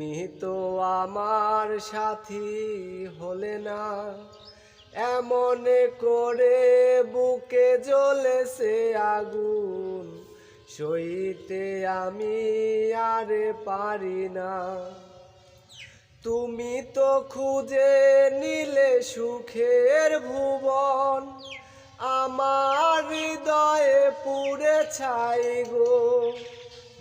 তুমি তো আমার সাথী হলে না। এমন করে বুকে জ্বলেছে আগুন, সইতে আমি আর পারি না। তুমি তো খুঁজে নিলে সুখের ভুবন, আমার হৃদয়ে পুড়ে ছাই গো।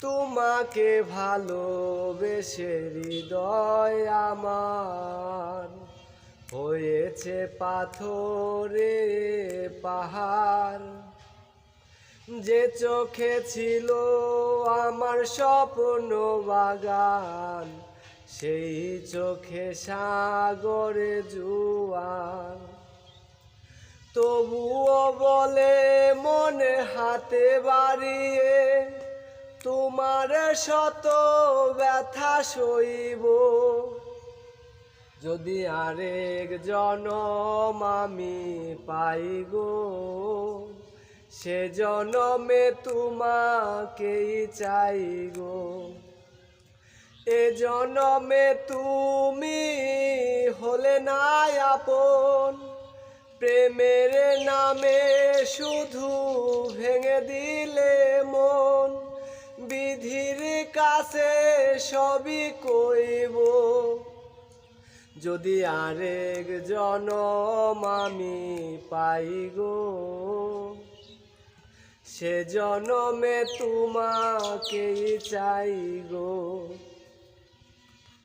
তোমাকে ভালোবেসে হৃদয় আমার। হয়েছে পাথরে পাহাড়। যে চোখে ছিল আমার স্বপ্ন বাগান, সেই চোখে সাগরে জুয়ার তবুও বলে মনে হাতে বাড়িয়ে তোমার শত ব্যথা সইব। যদি আরেক জনম আমি পাই গো সে জনমে তোমাকেই চাই গো এ জনমে তুমি হলে না আপন, প্রেমের নামে শুধু ভেঙে দিলে বিধির কাছে সবই কইব। যদি আরেক জনম আমি পাই গো, সে জনমে তোমাকে চাই গো।